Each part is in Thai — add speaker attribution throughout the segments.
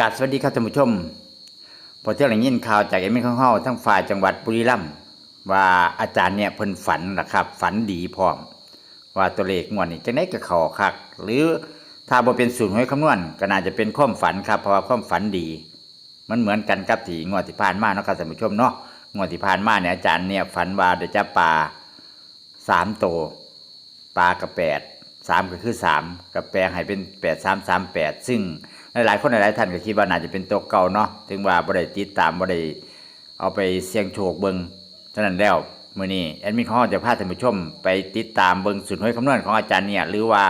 Speaker 1: กาบสวัสดีครับท่านผู้ชม พอเที่ยงหลังยินข่าวจากเอ็มเอข้างเฮาทั้งฝ่ายจังหวัดบุรีรัมย์ว่าอาจารย์เนี่ยเพิ่นฝันนะครับ ฝันดีพร้อม ว่าตัวเลขงวดนี้จะได้กับเขาคัก หรือถ้าบ่เป็นศูนย์หวยคำนวณก็น่าจะเป็นความฝันครับเพราะว่าความฝันดี มันเหมือนกันกับที่งวดที่ผ่านมาเนาะครับท่านผู้ชมเนาะงวดที่ผ่านมาเนี่ยอาจารย์เนี่ยฝันว่าเดี๋ยวจะปลาสามโตวปลากับแปดสามก็คือสามกับแปลงให้เป็นแปดสามสามแปดซึ่ง หลายๆคนหลายๆท่านก็คิดว่าน่าจะเป็นตัวเก่าเนาะถึงว่าบ่ได้ติดตามบ่ได้เอาไปเสี่ยงโชคเบิ่งฉะนั้นแล้วมื้อนี้แอดมินของเราจะพาท่านผู้ชมไปติดตามเบิ่งสุดห้วยคำนวณของอาจารย์เนี่ยหรือว่า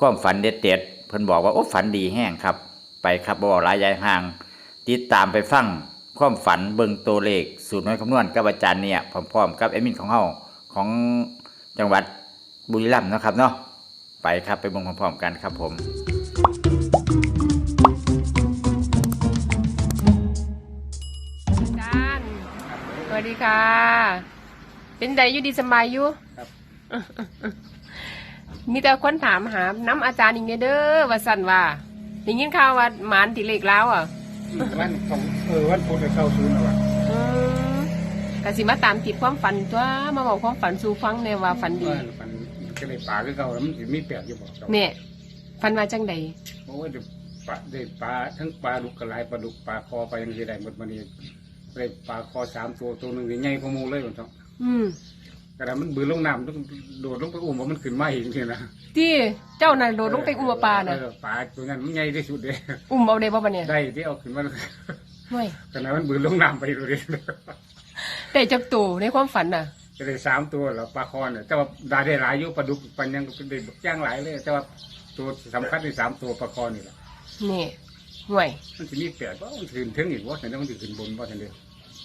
Speaker 1: ความฝันเด็ดๆเพิ่นบอกว่าโอ้ฝันดีแห้งครับ ไปครับบ่หลายยายห่าง ติดตามไปฟังความฝันเบิ่งตัวเลขสูตรห้วยคำนวณกับอาจารย์เนี่ยพร้อมๆกับแอดมินของเฮาของจังหวัดบุรีรัมย์นะครับเนาะไปครับไปเบิงพร้อมๆกันครับผม
Speaker 2: ค่ะ เป็นไดอยู่ดีสบายอยู่
Speaker 3: ครับ
Speaker 2: มีแต่คนถามหาน้ำอาจารย์อีกเนี่ยเด้อว่าสั่นว่าได้ยินข่าวว่าหมานติเล็กแล้วอะ
Speaker 3: วันของเออวันพุธจะเข้าศูนย์แล้วว่ะ
Speaker 2: อืมกสิมาตามติดความฝันตัวมาบอกความฝันสู่ฟังในว่าฝันดี
Speaker 3: ว่ามันก็เลยป่าคือเก่าแล้วมันสิมีแปดอยู่บอกเก่า
Speaker 2: แม่ฝันว่าจังใด
Speaker 3: เพราะว่าเดี๋ยวปลาได้ปลาทั้งปลาดุกกระไรปลาดุกปลาคอไปยังสิได้หมดมันนี่ ได้ปลาคอสามตัวตัวหนึ่งนี่ใหญ่กว่าหมูเลยมันต้อง
Speaker 2: อืม
Speaker 3: กระดามันบืนลงน้ำต้องโดดลงไปอุ้มว่ามันขึ้นมาเองทีนะ
Speaker 2: ที่เจ้าน่ะโดดลงไปอุ้มปลาน่ะ
Speaker 3: เออปลาตัวนั้นมันใหญ่ที่สุดเลย
Speaker 2: อุ้มเอาได้บ่บัดเนี่ย
Speaker 3: ได้ที่เอาขึ้นมา
Speaker 2: ห่วย
Speaker 3: ขณะมันบืนลงน้ำไปดูดิ
Speaker 2: ได้จักตัวในความฝันน่ะ
Speaker 3: จะได้สามตัวแล้วปลาคอเนี่ยแต่ว่าได้ได้หลายอยู่ปลาดุกปันยังได้ย่างหลายเลย แต่ว่าตัวสำคัญในสามตัวปลาคอนี่แหละ
Speaker 2: นี่ ห่วย
Speaker 3: มันจะมีแปดว่ามันขึ้นถึงอีกว่าแต่นั้นมันจะขึ้นบนว่าแต่เดียว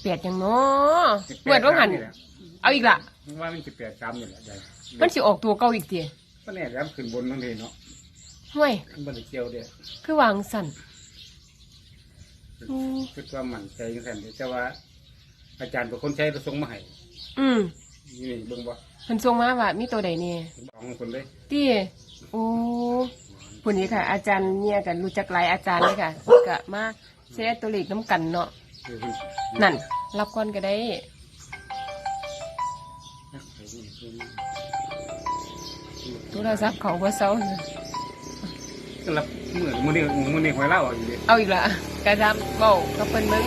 Speaker 2: เปียดจังเนาะเวดว่าหัน
Speaker 3: แหละ
Speaker 2: เอาอีกละ
Speaker 3: ว่ามันจะแปดสามนี่แหละใหญ่
Speaker 2: มันสิออกตัวเก่าอีกที
Speaker 3: ก็แน่แล้วขึ้นบนนั่นเองเนาะ
Speaker 2: ห่วย
Speaker 3: มันบริเกี่ยวเดียว
Speaker 2: คือวางสั่นอืม
Speaker 3: คือความหมั่นใจจังสันเดียวแต่ว่า อาจารย์เป็นคนใช้ประสงค์มาให้
Speaker 2: อืม
Speaker 3: นี่เบิ่งว่า
Speaker 2: เพิ่นส่งมาว่ามีตัวใดนี่
Speaker 3: บอกของคนเลย
Speaker 2: ตี้โอ้ ผู้นี้ค่ะ อาจารย์เนี่ยกันรู้จักหลายอาจารย์เลยค่ะกะมาแชร์ตัวเลขน้ำกันเนาะ
Speaker 3: คือ
Speaker 2: นั่น รับก่อนก็ได้โทรศัพท์เขาบ่เซา
Speaker 3: ก็รับมือมือนี่มือนี่หวยเล่าอยู่ดิ
Speaker 2: เอาอีกละกระทำเบากับเพิ่นมึง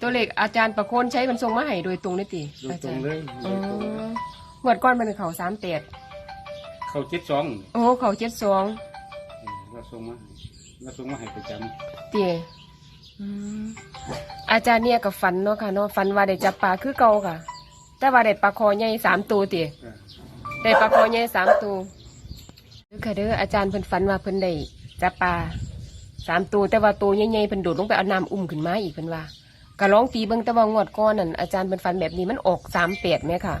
Speaker 2: ตัวเลขอาจารย์ประโคนใช้มันส่งมาให้โดยตรงเลยติ
Speaker 3: ดู
Speaker 2: อา
Speaker 3: ตร
Speaker 2: จารงย์
Speaker 3: เลย
Speaker 2: อ๋อหวดก้อนมันเขาสามแปด
Speaker 3: เขาเจ็ดสอง
Speaker 2: โอ้เขาเจ็ดสอง
Speaker 3: เราส่งมาเราส่งมาให้ประจ
Speaker 2: เตี๋ยอืมอาจารย์เนี่ยกับฝันเนาะค่ะเนาะฝันว่าได้จับปลาคือเก่าค่ะ แต่ว่าได้ปลาคอใหญ่สามตัวเตี๋ยำ
Speaker 3: เออ
Speaker 2: ได้ปลาคอใหญ่สามตัวเด้อค่ะเด้ออาจารย์เพิ่นฝันว่าเพิ่นได้จับปลาสามตัวแต่ว่าตัวใหญ่ๆเพิ่นโดดลงไปเอาน้ำอุ้มขึ้นมาอีกเพิ่นว่าก็ร้องตีเบิ่งแต่ว่างวดก้อนนั่นอาจารย์เพิ่นฝันแบบนี้มันออกสามแปดไหมค่ะ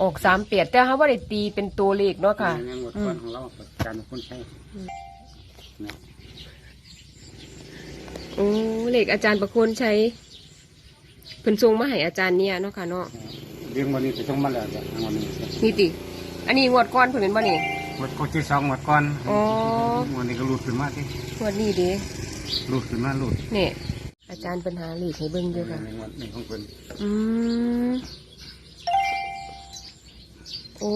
Speaker 2: ออกสามแปดแต่เขาว่าได้ตีเป็นตัวเลขเนาะค่ะ
Speaker 3: ในหมดก้อนของเราอาจารย์เป็นคนใช้นะ
Speaker 2: โอ้เลขอาจารย์ประโคนใช้เพิ่นส่งมาให้อาจารย์เนี่ยเนาะค่ะเนาะ
Speaker 3: เรื่องวันนี้จะต้องมาแล้วจ้ะวันนี้
Speaker 2: นี่ติ อันนี้งวดก้อนเพิ่นเป็นบ่นี่
Speaker 3: หมดก้อนที่สองหมดก้อน
Speaker 2: อ๋อ
Speaker 3: วันนี้ก็รูดขึ้นมาที่
Speaker 2: งวดนี้เด้
Speaker 3: รูดขึ้นมารูด
Speaker 2: นี่อาจารย์ปัญหาเลขให้เบิ่งอยู่ค่ะ
Speaker 3: ในวันนี้ของเพิ่น
Speaker 2: อืม โอ้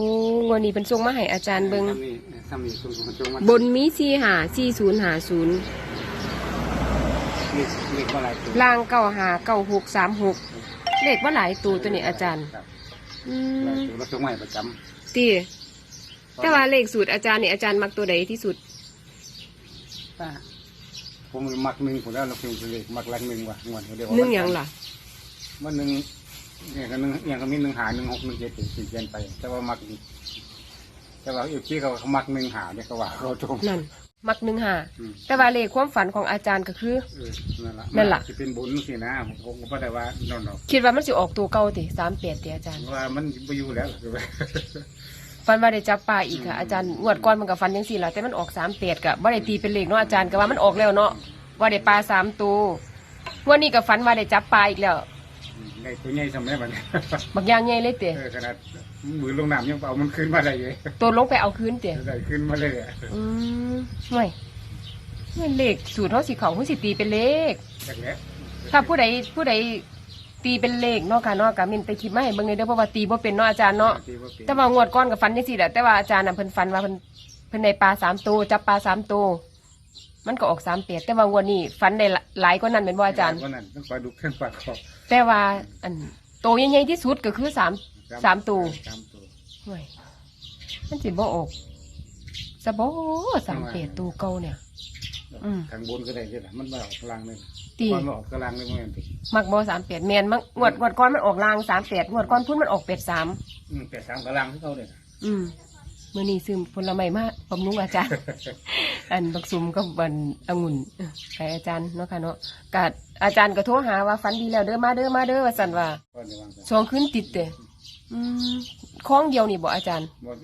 Speaker 2: งวดนี้เป็นส่งมาให้อาจารย์เบิ่ง
Speaker 3: ทำนี่ทำนี่ส่งของส่งมา
Speaker 2: บนมีสี่หาสี่ศูนย์หาศูนย์
Speaker 3: เลขเลขว่าอะไรตัว
Speaker 2: ล่างเก้าหาเก้าหกสามหกเลขว่าหลายตัวตัวนี้อาจารย์
Speaker 3: ครับ
Speaker 2: อื
Speaker 3: หลาย
Speaker 2: ม
Speaker 3: ตัวเราส่งมาให้ประจ
Speaker 2: ตีำแต่ว่าเลขสูตรอาจารย์นี่อาจารย์มักตัวใดที่สุด
Speaker 3: ป้าผมมักหนึ่งผมแล้วเราเพิ่งเลขมักหลักหนึ่งว่ะงวดเดียว
Speaker 2: หนึ่งหยังล่ะ
Speaker 3: มันหนึ่ง เนี่ยก็หนึ่งเนี่ยก็มีหนึ่งหาหนึ่งหกหนึ่งเจ็ดสี่สี่เปลี่ยนไป แต่ว่ามักอีกแต่ว่าอีกที่เขาเขามักหนึ่งหาเนี่ยเขาว่าเขาจง
Speaker 2: นั่นมักหนึ่งหา
Speaker 3: อืม
Speaker 2: แต่ว่าเลขความฝันของอาจารย์ก็คือ
Speaker 3: เออนั่นล่ะ
Speaker 2: นั่นล่ะ
Speaker 3: จะเป็นบุญสินะผมผมก็ไม่ได้ว่าโนนหรอก
Speaker 2: คิดว่ามันสิออกตัวเก่าติสามแปดติอาจารย์
Speaker 3: ว่ามันไปอยู่แล้วคือว่า
Speaker 2: ฟันว่าได้จับปลาอีกค่ะอาจารย์งวดก่อนมันกับฟันยังสี่ละแต่มันออกสามแปดกับว่าได้ตีเป็นเลขเนาะอาจารย์ก็ว่ามันออกแล้วเนาะว่าได้ปลาสามตัวงวันนี้กับฟันว่าได้จับปลาอีกแล้ว
Speaker 3: ในตัวใหญ่สมัยมัน
Speaker 2: บักอยางใหญ่เลยเตะ
Speaker 3: เออขนาดมือลงน้ำยังเอามันขึ้นมาได้เลย
Speaker 2: ตัวลงไปเอาคืนเตะ
Speaker 3: ได้ขึ้นมาเลยอะ
Speaker 2: อืมไม่เลขสูตรเฮาสิเขาเฮาสิตีเป็นเลข
Speaker 3: จากเนี้ย
Speaker 2: ถ้าผู้ใดผู้ใดตีเป็นเลขเนาะค่ะเนาะก็มินไปคิดมาให้เบิ่งเลยเด้อเพราะว่าตีบ่เป็นเนาะอาจารย์เนาะ
Speaker 3: ตีบ่เป็น
Speaker 2: แต่ว่างวดก่อนก็ฝันจังซี่แหละแต่ว่าอาจารย์น่ะเพิ่นฝันว่าเพิ่นเพิ่นได้ปลาสามตัวจับปลาสามตัว มันก็ออกสามเปียแต่ว่างวดนี้ฝันได้หลายกว่านั้นเป็นบ่อาจารย์
Speaker 3: วันนั้นต้องคอยดูเครื่องปากคอ
Speaker 2: แต่ว่าอันโตวใหญ่ๆที่สุดก็คือสาม สามตัว
Speaker 3: สามตัว
Speaker 2: ห่วยมันสิบ่ออกสะบ่สามเปียตัวเก่าเนี่ย อืม
Speaker 3: ข้างบนก็ได้ใช่ไหมมันไม่ออกกลางเลย
Speaker 2: ตี
Speaker 3: มันไม่ออกกลางเลยมันติ
Speaker 2: มักบ่สามเปียแม่นมักงวดงวดก่อนมันออกลางสามเปียงวดก่อนพุ่นมันออกเป็ดสาม
Speaker 3: อืมแต่สามกลางที่เขาเลยนะ
Speaker 2: อืมมื่อนี้ซื้อผลไม้มาบำรุงอาจารย์ อันบักซุมกับบันองุ่นไปอาจารย์เนาะค่ะเนาะกาอาจารย์ก็โทรหาว่าฝันดีแล้วเด้อมาเด้อมาเด้อว่าสันว่า
Speaker 3: ก็จะวางกัน
Speaker 2: สองคืนติดเด้อืมคล้องเดียวนี่บ่อาจารย์
Speaker 3: หมด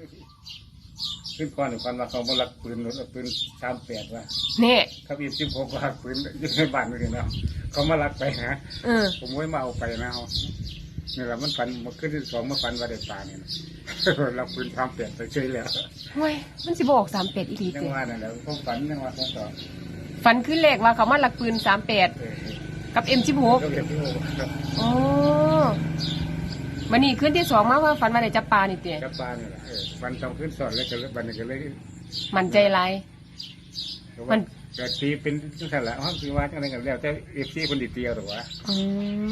Speaker 3: ขึ้นก่อนหรือก่อนว่าเขามาลักปืนรถปืนสามแปดว่า
Speaker 2: แน่
Speaker 3: เขาอีสิบหกว่าปืนอยู่ในบ้านเลยนะเขามาลักไปหา
Speaker 2: เออ
Speaker 3: ผมไม่มาเอาไปนะเขา นี่แหละมันฝันมาขึ้นที่สองมาฝันว่าได้ปลาเนี่ยนะเราปืนสามแปดไปเฉยแล้ว
Speaker 2: ห่วยมันสิบออกสามเป็ดอีหลี
Speaker 3: ยัง
Speaker 2: เด้
Speaker 3: ว่านั่นแหละผมฝันยังว่าผมต่อ
Speaker 2: ฝันขึ้นเลขว่าเขามาหลักปืนสามแปด
Speaker 3: เออ
Speaker 2: กับเอ็มสิบหก
Speaker 3: ก็เรียกพี่โอ้ครับ
Speaker 2: โอ้วันนี้คืนที่สองมาว่าฝันมาได้จับปลานี่เตี้ย
Speaker 3: จับปลาเนี่ยแหละเออวันสองขึ้นสอนแล้วก็เลยวันนี้ก็เลย
Speaker 2: มันใจร้าย มัน
Speaker 3: ก็ตีเป็นทุกท่านละห้องที่ว่าอะไรกันแล้วแต่เอฟซีคนดีเตียวหรอวะ
Speaker 2: อื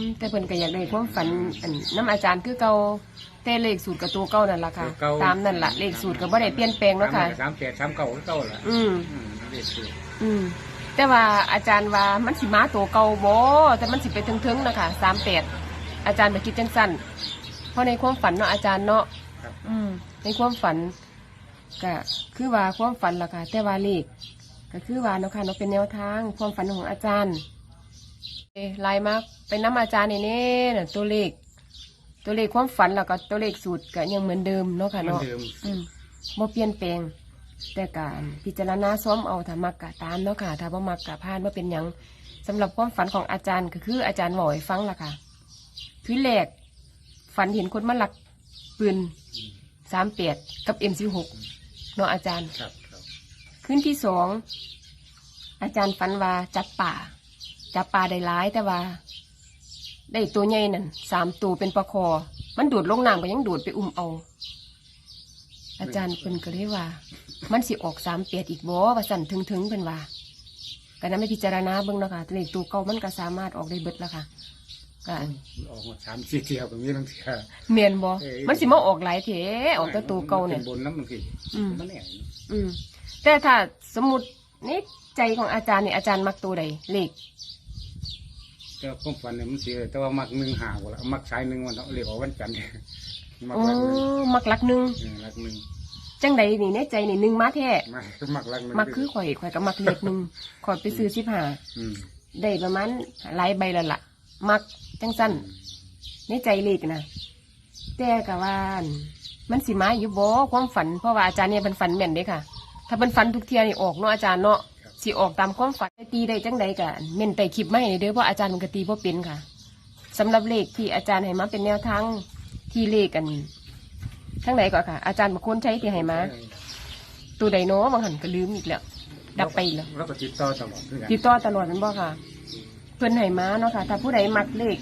Speaker 2: มแต่เพิ่นก็อยากได้ความฝันอันน้ำอาจารย์คือเก่าแต่เลขสูตรกับตัวเก่านั่นล่ะค่ะ ตามนั่นล่ะเลขสูตรก็บ่ได้เปลี่ยนแปลงเนาะค่ะ
Speaker 3: สามแปดสามเก้าก็เก้าละ
Speaker 2: อืม
Speaker 3: อืมเลขสูตร
Speaker 2: อืมแต่ว่าอาจารย์ว่ามันสิมาตัวเก่าบ่แต่มันสิไปถึงๆนะคะ38อาจารย์ไปคิดจังซั่นเพราะในความฝันเนาะอาจารย์เนาะ
Speaker 3: ครับ
Speaker 2: อืมในความฝันก็คือว่าความฝันล่ะค่ะแต่ว่าเลข ก็คือว่าเนาะค่ะเนาะเป็นแนวทางความฝันของอาจารย์เอ้ลายมากไปน้ำอาจารย์นี่นี่น่ะตัวเลข ตัวเลขความฝันแล้วก็ตัวเลขสูตรก็ยังเหมือนเดิมเนาะค่ะ
Speaker 3: เหมือน
Speaker 2: เนาะ
Speaker 3: เดิม
Speaker 2: อืมบ่เปลี่ยนแปลง แต่การพิจารณาซ้อมเอาถ้ามักกะตามเนาะค่ะถ้าบ่มักกะพานว่าเป็นหยังสำหรับความฝันของอาจารย์ก็คืออาจารย์บอกให้ฟังล่ะค่ะคือแรกฝันเห็นคนมาลักปืนสามเปียดกับเอ็มสิบหกเนาะอาจารย์
Speaker 3: ครับครับ
Speaker 2: ขึ้นที่สองอาจารย์ฝันว่าจับป่า จับป่าได้หลายแต่ว่า ได้ตัวใหญ่นั่นสามตัวเป็นปลาคอ มันดูดลงน้ำก็ยังดูดไปอุ้มเอา อาจารย์เพิ่นก็เลยว่า มันสิออกสามเปียดอีกบ่ว่าสั่นถึงถึงๆเป็นว่าก็นั้นไม่พิจารณาเบิ่งเนาะค่ะเลขตัวเก่ามันก็สามารถออกได้เบิดแล้วค่ะก็
Speaker 3: ออกมาสามสี่เที่ยวกับนี้บางที
Speaker 2: เมียนบ่
Speaker 3: เอ้ย
Speaker 2: มันสิมาออกหลายเถออกแต่ตัวเก่าเนี่ย
Speaker 3: บนน้ำบางที
Speaker 2: อืม
Speaker 3: มันแน่
Speaker 2: อืม แต่ถ้าสมมตินี่ใจของอาจารย์เนี่ยอาจารย์มักตัวใดเลข
Speaker 3: แต่ความฝันเนี่ยมันเสียแต่ว่ามักหนึ่งหาบ่ละมักสายหนึ่งวันเรียกว่าวันจันทร์เนี่ยมัก
Speaker 2: อ๋อ
Speaker 3: รักหนึ่ง
Speaker 2: มักหลักหนึ่ง
Speaker 3: เออรักหนึ่ง
Speaker 2: จังใดนี่ในใจนี่หนึ่งมาแท้
Speaker 3: มักมักรักหนึ่ง
Speaker 2: มักคือข่อยข่อยก็มักเลขหนึ่งข่อยไปซื้อสิบห้า
Speaker 3: อืม
Speaker 2: ได้ประมาณหลายใบแล้วล่ะมักจังสั้นในใจเลขนะแต่กะว่าอั่นมันสิมาอยู่บ่ความฝันเพราะว่าอาจารย์เนี่ยเป็นฝันแม่นเด้ค่ะ ถ้าเป็นฝันทุกเทียนี่ออกเนาะอาจารย์เนาะสิออกตามความฝันตีได้จังใดกะเม่นแต่คลิปไม่เด้อเพราะอาจารย์มันก็ตีบ่เป็นค่ะสำหรับเลขที่อาจารย์ให้มาเป็นแนวทางที่เลขกันทั้งไหนก่อนค่ะ อาจารย์บางคนใช้ที่ให้มาตัวใดเนาะบางหันก็ลืมอีกแล้วดับไปอีกแล้ว
Speaker 3: แล้วก็ติดต่อตลอดคือกัน
Speaker 2: ติดต่อตลอดแมันบ่ค่ะ เพิ่นให้มาเนาะค่ะ ถ้าผู้ใดมักเลข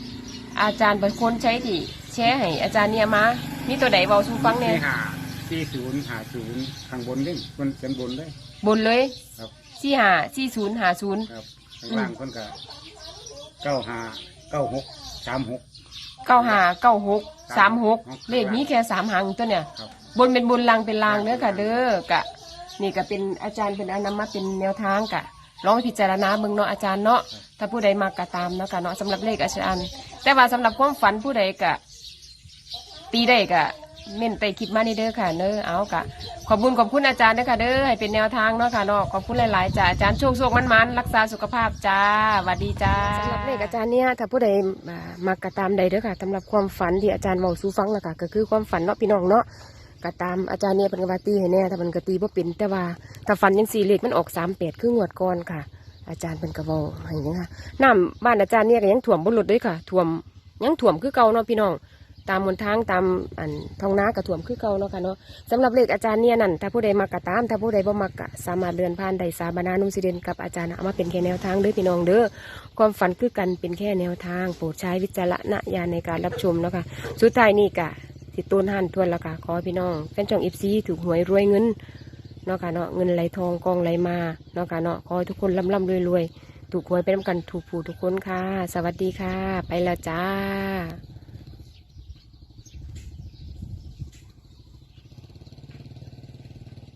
Speaker 2: อาจารย์เป็นคนใช้ที่แชร์ให้อาจารย์เนี่ยมามีตัวใดเบาสู่ฟังเนี่ย
Speaker 3: ที่หาที่ศูนย์หาศูนย์ข้างบนเด้งมันเป็นบนได้
Speaker 2: บนเลย
Speaker 3: ครับ
Speaker 2: สี่หาสี่ศูนย์หาศูนย์
Speaker 3: ครับข้างล่างคนก็เก้าหาเก้าหกสามหก
Speaker 2: เก้าหาเก้าหกสามหก
Speaker 3: ครับ
Speaker 2: เลขนี้แค่สามหางตัวเนี่ย
Speaker 3: ครับ
Speaker 2: บนเป็นบนลางเป็นลางเด้อค่ะ เด้อกะ นี่ก็เป็นอาจารย์เป็นเอานำมาเป็นแนวทางกะลองพิจารณาเบิ่งเนาะอาจารย์เนาะถ้าผู้ใดมากกะตามเนาะกะเนาะสำหรับเลขอาจารย์ แต่ว่าสำหรับความฝันผู้ใดกะ ตีได้กะ เม่นไปคิดมานี่เด้อค่ะเด้อเอากะขอบคุณขอบคุณอาจารย์เด้อค่ะเด้อให้เป็นแนวทางเนาะค่ะเนาะขอบคุณหลายๆจ้าอาจารย์โชคโชคมันมันๆรักษาสุขภาพจ้าสวัสดีจ้าสำหรับเลขอาจารย์เนี่ยถ้าผู้ใดมากกะตามใดเด้อค่ะสำหรับความฝันที่อาจารย์เว้าสู่ฟังละค่ะก็คือความฝันเนาะพี่น้องเนาะก็ตามอาจารย์เนี่ยเป็นกว่าตีให้แน่ถ้ามันก็ตีบ่เป็นแต่ว่าถ้าฟันยังสี่เลขมันออกสามแปดคืองวดก่อนค่ะ อาจารย์เป็นกระบอกให้นะคะน้ำบ้านอาจารย์เนี่ยก็ยังถ่วมบนรถด้วยค่ะถ่วมยังถ่วมคือเก่าเนาะพี่น้อง ตามหนทางตามอันท้องนากระถ่วมคือเก่าเนาะค่ะเนาะสำหรับเลขอาจารย์เนี่ยนั่นถ้าผู้ใดมักกะตาม ถ้าผู้ใดบ่มักะสามารถเลื่อนผ่านได้สาบานานุสิเดนกับอาจารย์เอามาเป็นแค่แนวทางเด้อพี่น้องเด้อความฝันคือกันเป็นแค่แนวทางโปรดใช้วิจารณญาณในการรับชมเนาะค่ะสุดท้ายนี่กะสิตูนหันทวนแล้วค่ะขอพี่น้องแฟนช่องเอฟซีถูกหวยรวยเงินเนาะค่ะเนาะเงินไหลทองกองไหลมาเนาะค่ะเนาะขอทุกคนร่ำร่ำรวยรวยถูกหวยไปน้ำกันถูกผูทุกคนค่ะ สวัสดีค่ะ ไปแล้วจ้า